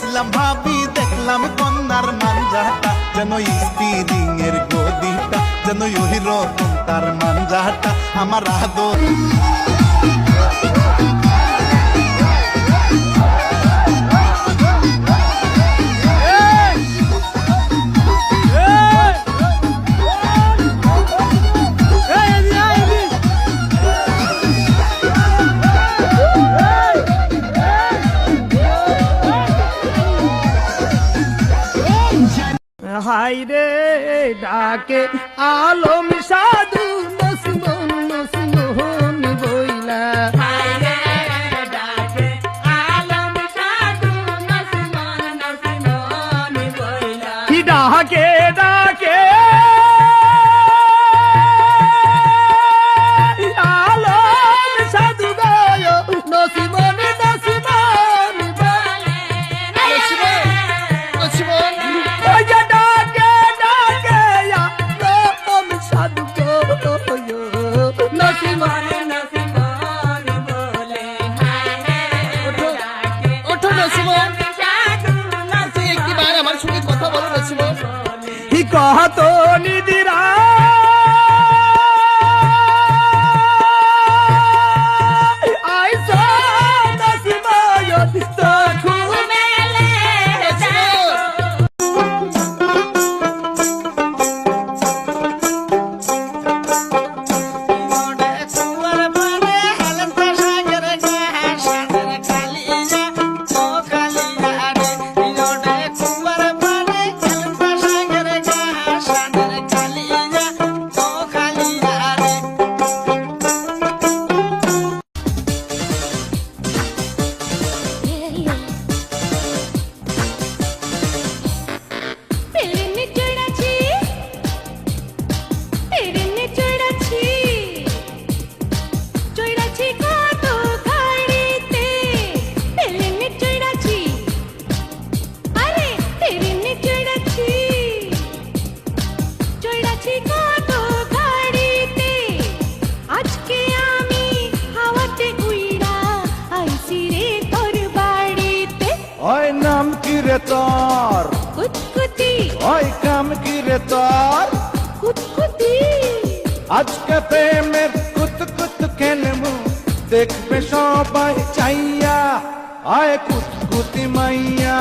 আসলাম ভাবি, দেখলাম কন্যার মানজাটা যেন স্পিরিং এর গদিটা, যেন ইহির কন্যার মানজাটা আমার আদর आज के प्रेम कुछ कुत खेल देख में सौ पाई चाइया आए कुछ कुछ मैया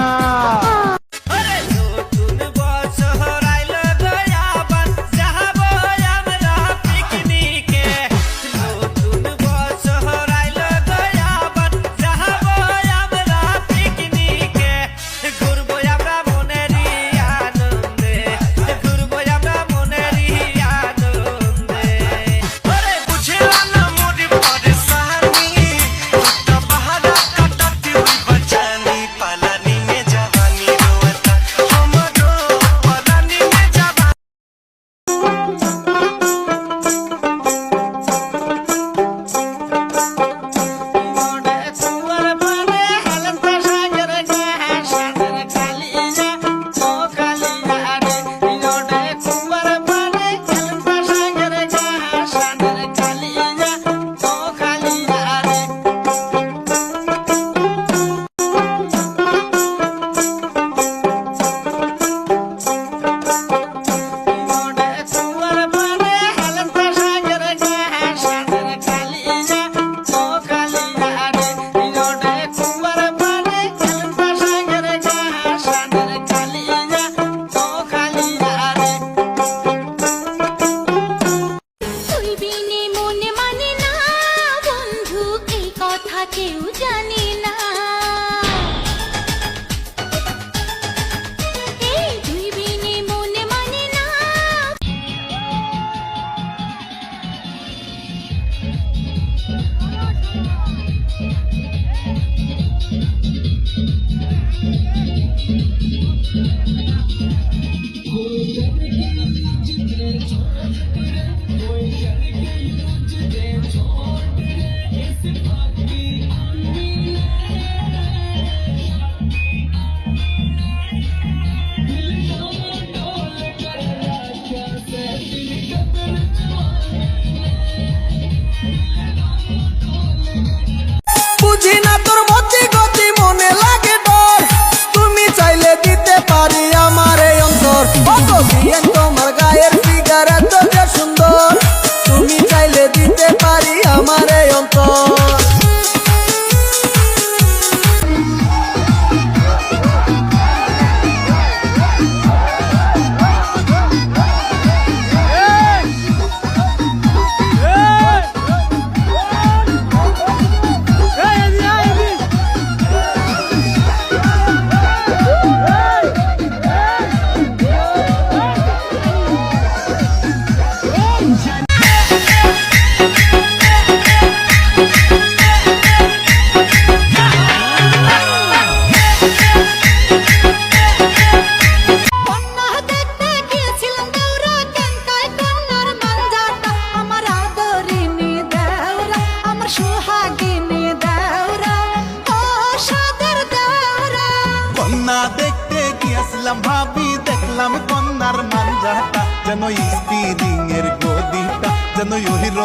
দেখলাম ভাবি, দেখলাম কন্যার মানজাটা যেন স্পিরিং এর গদিটা, যেন ইহির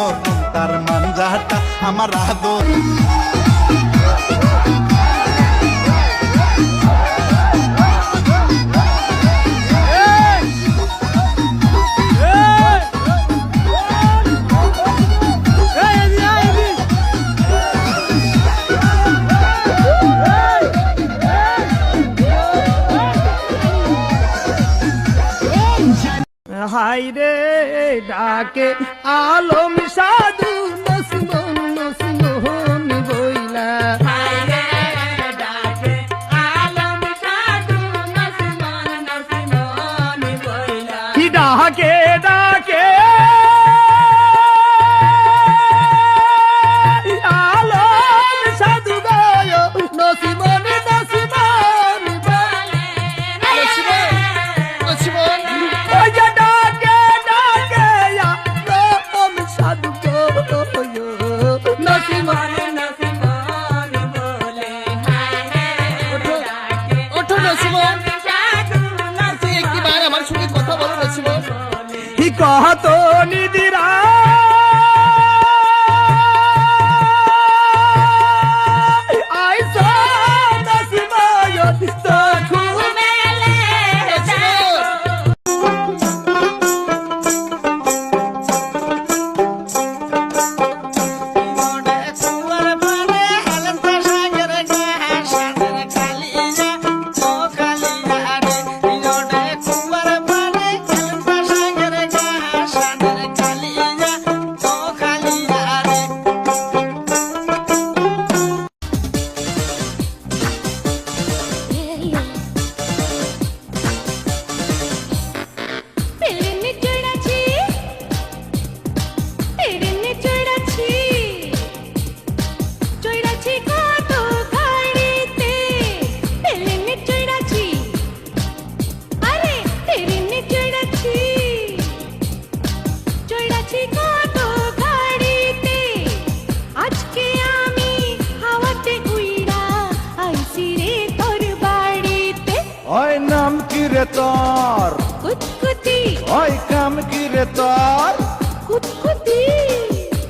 তার মানজাটা আমার আদর। রে ডাকে আলম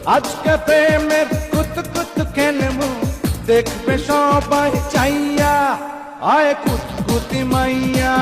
आज के पे में कुत कुत खेलू देख पे सौ पाई चाहिए आए कुछ कुत मैया